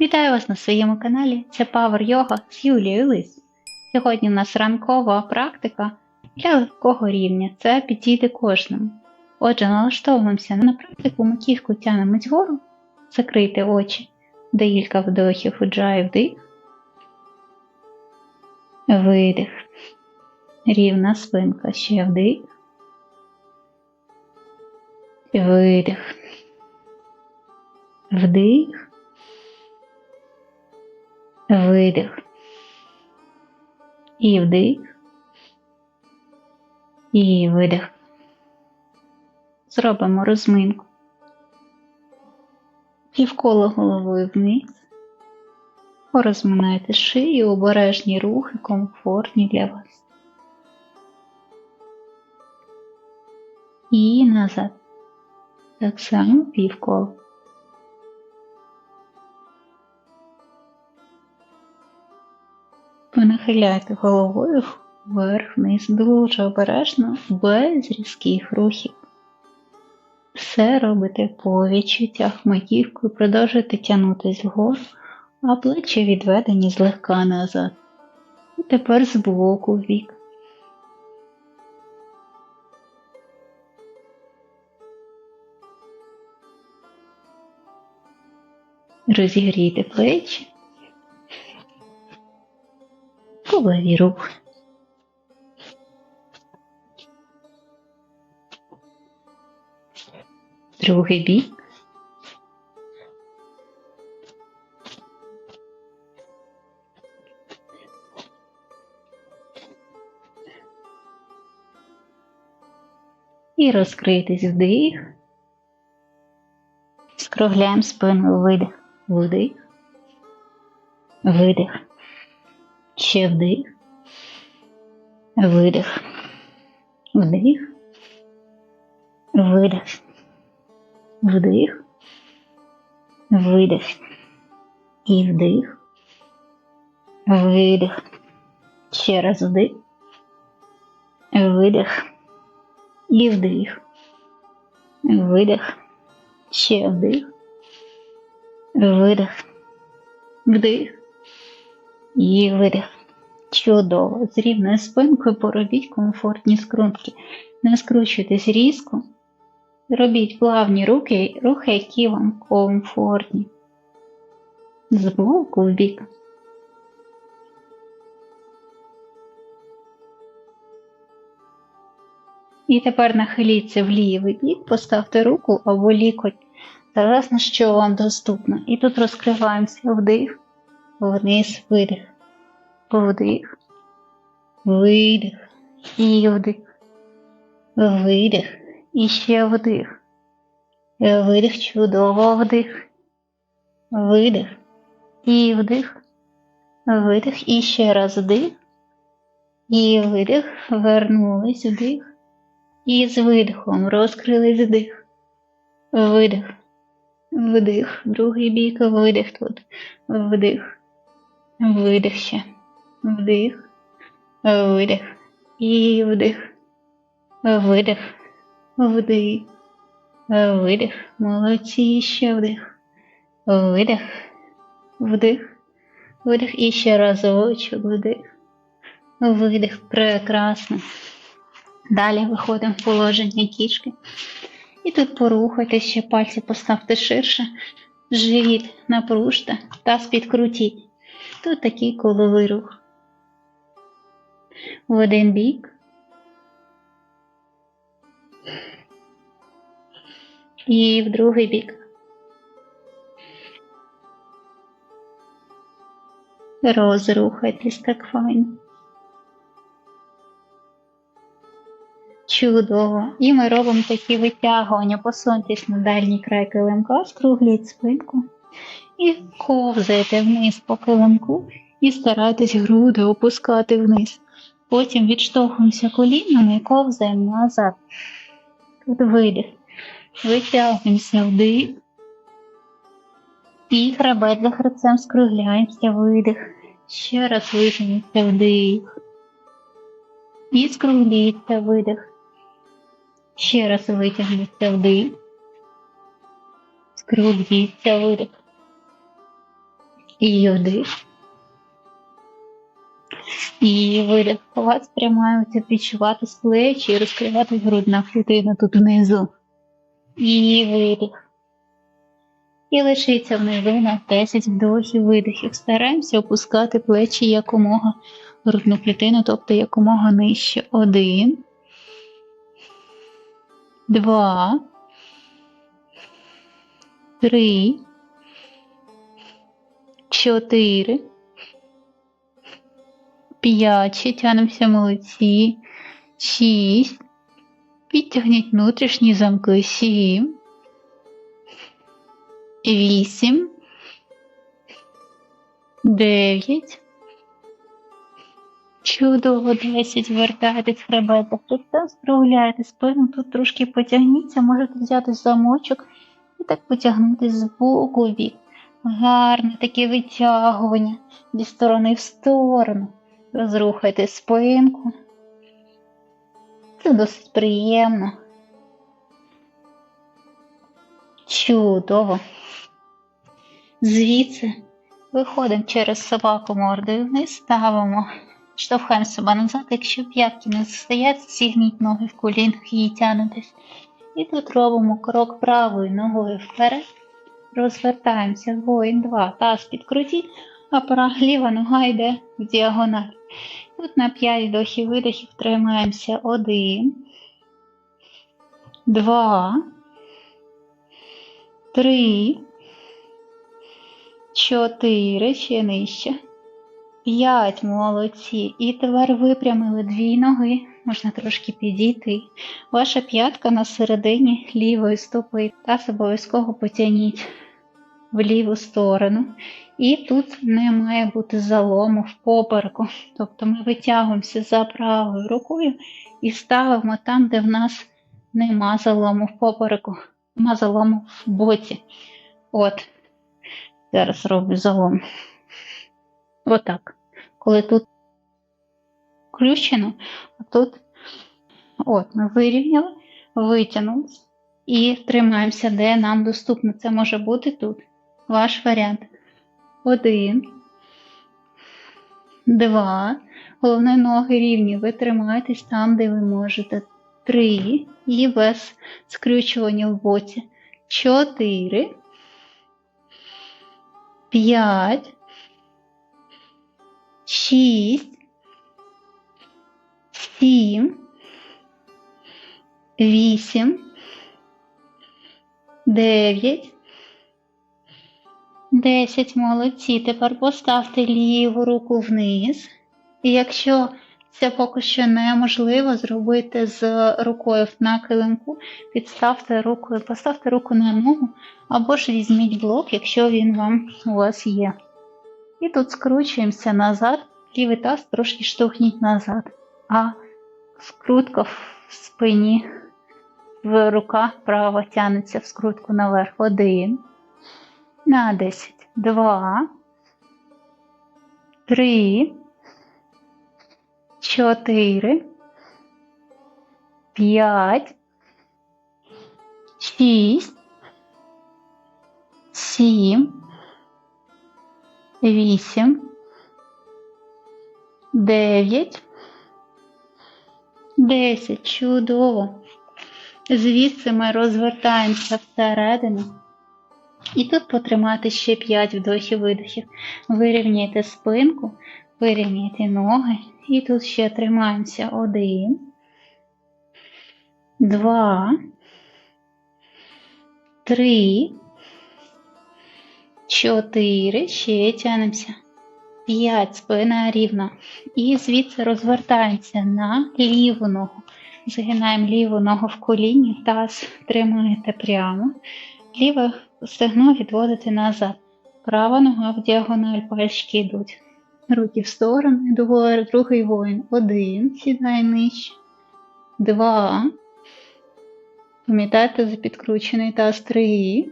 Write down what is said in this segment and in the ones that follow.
Вітаю вас на своєму каналі. Це Power Yoga з Юлією Лис. Сьогодні у нас ранкова практика для легкого рівня. Це підійде кожному. Отже, налаштовуємося на практику, маківку тянемо вгору, закрийте очі, декілька вдохів, уджай вдих, видих, рівна спинка, ще вдих, видих, вдих. Видих. І вдих. І видих. Зробимо розминку. Півколо головою вниз. Порозминайте шию, обережні рухи, комфортні для вас. І назад. Так само півколо. Понахиляйте головою вверх-вниз дуже обережно, без різких рухів. Все робите по відчуттях маківкою, продовжуйте тягнутись вгору, а плечі відведені злегка назад. І тепер з боку в бік. Розігрійте плечі. Колові. Другий бік. І розкрийтесь вдих. Скругляємо спину видих. Вдих. Видих. Ще вдих. Видих. Вдих. Видих. Вдих. Видих. І вдих. Видих. Ще раз вдих. Видих. І вдих. Видих. Ще вдих. Видих. Вдих. І видих. Чудово. З рівною спинкою поробіть комфортні скрутки. Не скручуйтесь різко. Робіть плавні руки, рухи, які вам комфортні. З боку в бік. І тепер нахиліться в лівий бік, поставте руку або лікоть, залежно, що вам доступно. І тут розкриваємося вдих, вниз, видих, вдих, видих, і вдих, видих, і ще вдих. Видих, чудово. Вдих, видих, і вдих, видих, і ще раз вдих, і видих, вернулись вдих. І з видихом розкрили вдих, видих, вдих, другий бік, видих тут, вдих, видих ще, вдих, видих, і вдих, видих, вдих, видих, молодці, ще вдих, видих, вдих, видих, і ще разочок, вдих, видих, прекрасно. Далі виходимо в положення кішки. І тут порухайте ще пальці поставте ширше, живіт напружте, таз підкрутіть. Тут такий коловий рух. В один бік. І в другий бік. Розрухайтесь так файно. Чудово. І ми робимо такі витягування, посуньтесь на дальній край килимка, скругліть спинку і ковзаєте вниз по килимку і старайтесь груди опускати вниз. Потім відштовхуємося колінами і ковзаємо назад. Тут видих. Витягуємося вдих. І хребет за хребцем скругляємося, видих. Ще раз витягнемося вдих. І скругліться, видих. Ще раз витягнуться вдих. Скругліться видих. І вдих. І. Палець спрямується відчувати з плечі і розкривати грудна клітина тут внизу. І видих. І лишиться внизу на 10 вдохів видихів. Стараємося опускати плечі якомога грудну клітину, тобто якомога нижче. Один. Два. Три. Чотири. П'ять. Ще тянемося молодці. Шість. Підтягніть внутрішні замки. Сім. Вісім. Дев'ять. Чудово, 10. Вертайтесь хребет до хребта, скругляйте спину, тут трошки потягніться, можете взяти замочок і так потягнути з боку бік. Гарне таке витягування зі сторони в сторону. Розрухайте спинку. Це досить приємно. Чудово. Звідси виходимо через собаку мордою вниз, ставимо, штовхаємо себе назад, якщо п'ятки не стоять, зігніть ноги в колінах і тянетесь. І тут робимо крок правою ногою вперед. Розвертаємося, воїн 2, таз підкрутіть, а права ліва нога йде в діагональ. Тут на 5 вдохів видохів тримаємося 1, 2, 3, 4, ще нижче. 5, молодці. І тепер випрямили дві ноги, можна трошки підійти. Ваша п'ятка на середині лівої стопи. Таз обов'язково потягніть в ліву сторону. І тут не має бути залому в попереку. Тобто ми витягуємося за правою рукою і ставимо там, де в нас нема залому в попереку, нема залому в боці. От, зараз роблю залом. Отак. Коли тут включено, а тут от, ми вирівняли, витягнули і тримаємося, де нам доступно. Це може бути тут. Ваш варіант. Один. Два. Головне ноги рівні. Ви тримаєтесь там, де ви можете. Три. І без скрючування в боці. Чотири. П'ять. Шість. Сім. Вісім. Дев'ять. Десять молодці. Тепер поставте ліву руку вниз. І якщо це поки що неможливо зробити з рукою на килимку, підставте руку, поставте руку на ногу, або ж візьміть блок, якщо він вам у вас є. І тут скручуємося назад, лівий таз трошки штовхніть назад, а скрутка в спині, в руках права тягнеться в скрутку наверх. Один на 10. 2, 3, 4, 5, 6, 7, 8, 9, 10. Чудово. Звідси ми розвертаємося всередину. І тут потримати ще 5 вдохів видохів. Вирівняйте спинку, вирівняйте ноги. І тут ще тримаємося. Один, два, три, чотири. Ще тянемося. П'ять, спина рівна. І звідси розвертаємося на ліву ногу. Загинаємо ліву ногу в коліні, таз тримаєте прямо. Ліве стегно відводите назад. Права нога в діагональ, пальчики йдуть. Руки в сторони, другий воїн. Один. Сідай нижче. Два. Пам'ятайте за підкручений таз. Три.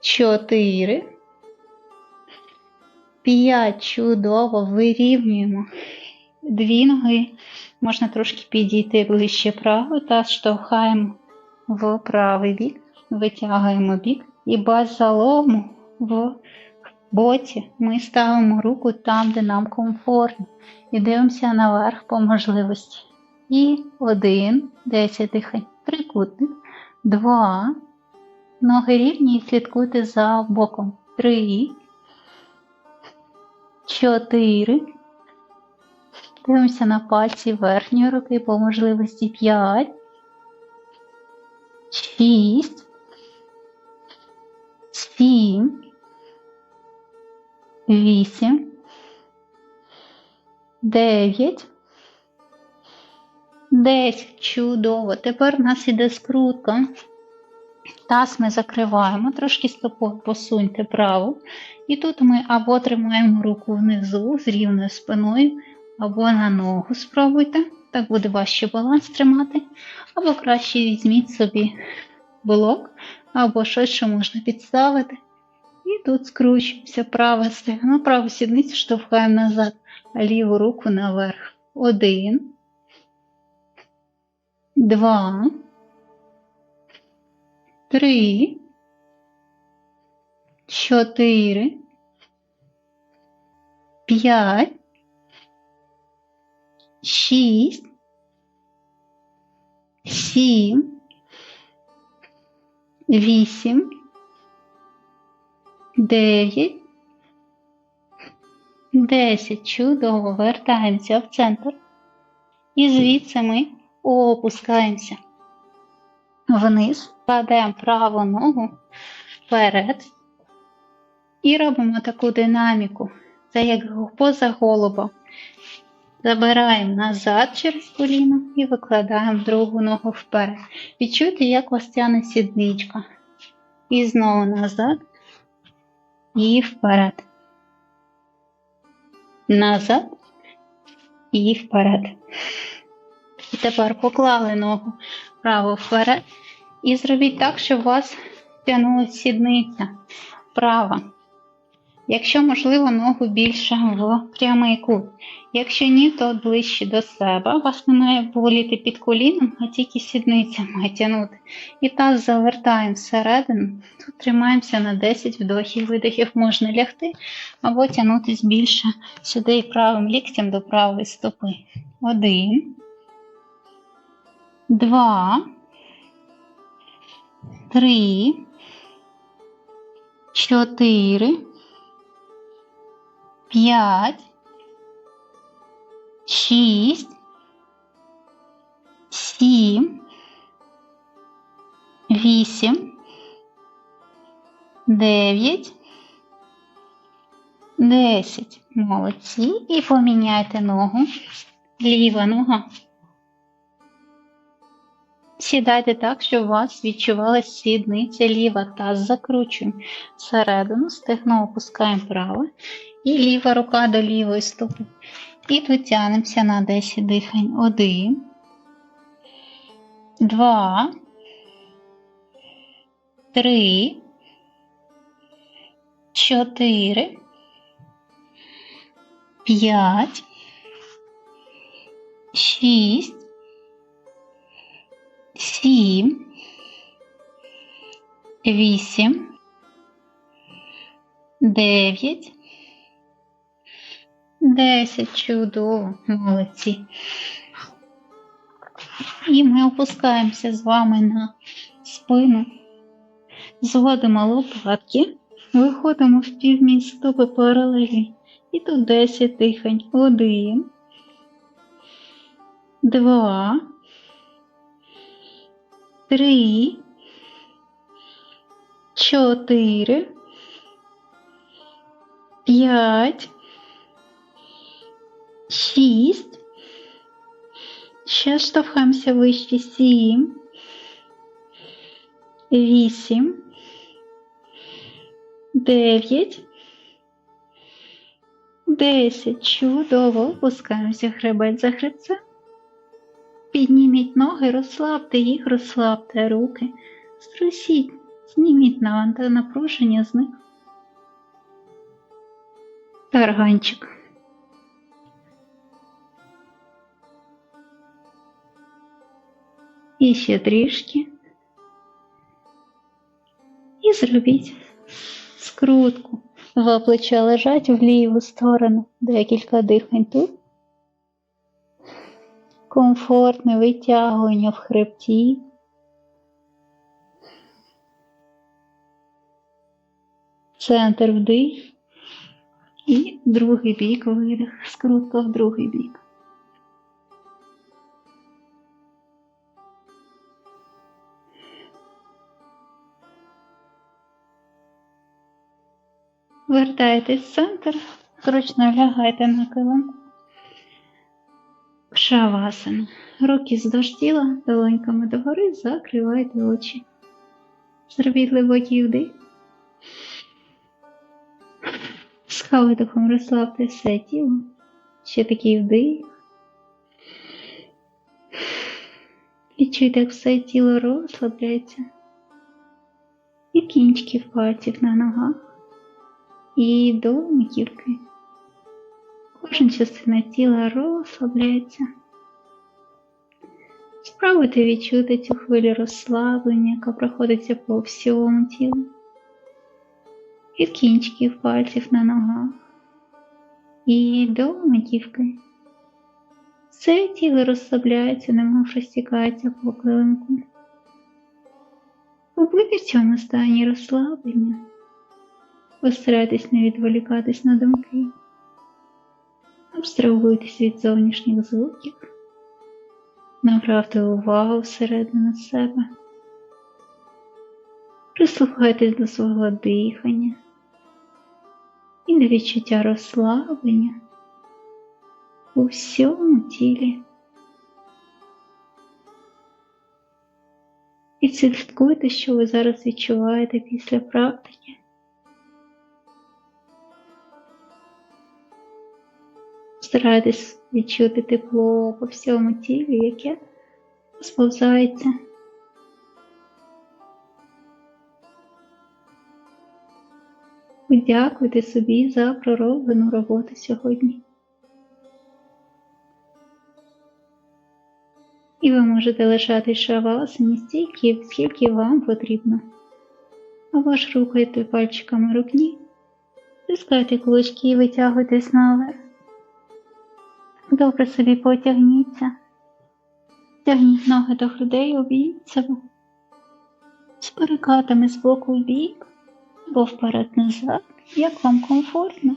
Чотири. П'ять. Чудово. Вирівнюємо. Дві ноги. Можна трошки підійти ближче право та штовхаємо в правий бік витягуємо бік і без залому в боці ми ставимо руку там, де нам комфортно, і дивимося наверх по можливості. І один, 10 дихань, трикутник, два, ноги рівні і слідкуйте за боком. Три, чотири. Дивимося на пальці верхньої руки по можливості 5, 6, 7, 8, 9, 10. Чудово. Тепер у нас іде скрутка. Таз ми закриваємо, трошки стопу посуньте право. І тут ми або тримаємо руку внизу з рівною спиною, або на ногу спробуйте. Так буде важче баланс тримати. Або краще візьміть собі блок, або щось, що можна підставити. І тут скручуємося праве стегно, праву сідницю штовхаємо назад, а ліву руку наверх. Один. Два. Три. Чотири. П'ять. Шість. Сім. Вісім. Дев'ять. Десять. Чудово. Вертаємося в центр. І звідси ми опускаємося вниз, кладемо праву ногу вперед і робимо таку динаміку. Це як поза голуба. Забираємо назад через коліно і викладаємо другу ногу вперед. Відчуйте, як вас тяне сідничка. І знову назад і вперед. Назад і вперед. І тепер поклали ногу право вперед. І зробіть так, щоб вас тягнулася сідниця права. Якщо можливо, ногу більше в прямий кут. Якщо ні, то ближче до себе. Вас не має боліти під коліном, а тільки сідниця має тягнути. І таз завертаємо всередину. Тут тримаємося на 10 вдохів, видихів можна лягти, або тягнутись більше сюди і правим ліктем до правої стопи. Один. Два. Три. Чотири п'ять, шість, сім, вісім, дев'ять, десять. Молодці. І поміняйте ногу. Ліва нога. Сідайте так, щоб у вас відчувалася сідниця ліва таз закручуємо всередину, стегно опускаємо право і ліва рука до лівої стопи. І дотягнемося на 10 дихань. Один, два, три, чотири, п'ять, шість 8, 9, 10. Чудово, молодці. І ми опускаємося з вами на спину, зводимо лопатки, виходимо в півмінь стопи паралелі. І тут 10 тихань. Один, два, три чотири, п'ять, шість. Ще штовхаємося вище сім, вісім, дев'ять, десять. Чудово опускаємося хребет за хребцем. Підніміть ноги, розслабте їх, розслабте руки, струсіть, зніміть напруження з них. Тарганчик. І ще трішки. І зробіть скрутку. Два плеча лежать в ліву сторону, декілька дихань тут. Комфортне витягування в хребті. Центр вдих і другий бік видих, скрутка в другий бік. Вертайтесь в центр, зручно лягайте на килим. Шавасана. Руки здовж тіла, долоньками догори, закривайте очі. Зробіть глибокий вдих. З видихом розслабте все тіло. Ще такий вдих. Відчуйте, як все тіло розслабляється. І кінчики пальців на ногах. І до маківки. Кожна частина тіла розслабляється. Спробуйте відчути цю хвилю розслаблення, яка проходиться по всьому тілу. Від кінчиків пальців на ногах і до маківки. Все тіло розслабляється, немов розтікається по килимку. Побудьте в цьому стані розслаблення. Постарайтесь не відволікатись на думки. Абстрагуйтесь від зовнішніх звуків. Направте увагу всередину себе. Прислухайтесь до свого дихання і до відчуття розслаблення у всьому тілі. І слідкуйте, що ви зараз відчуваєте після практики. Старайтесь відчути тепло по всьому тілі, яке сповзається. Подякуйте собі за пророблену роботу сьогодні. І ви можете лишати шавасані стільки, скільки вам потрібно. Або ж рухайте пальчиками рукні, стискайте кулачки і витягуйтесь наверх. Добре собі потягніться. Тягніть ноги до грудей, обійміть себе. З перекатами з боку в бік або вперед-назад, як вам комфортно.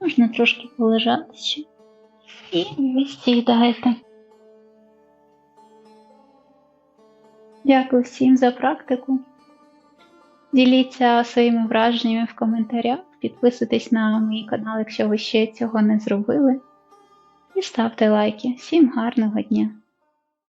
Можна трошки полежати ще. І ви сідаєте. Дякую всім за практику. Діліться своїми враженнями в коментарях, підписуйтесь на мій канал, якщо ви ще цього не зробили. І ставте лайки. Всім гарного дня!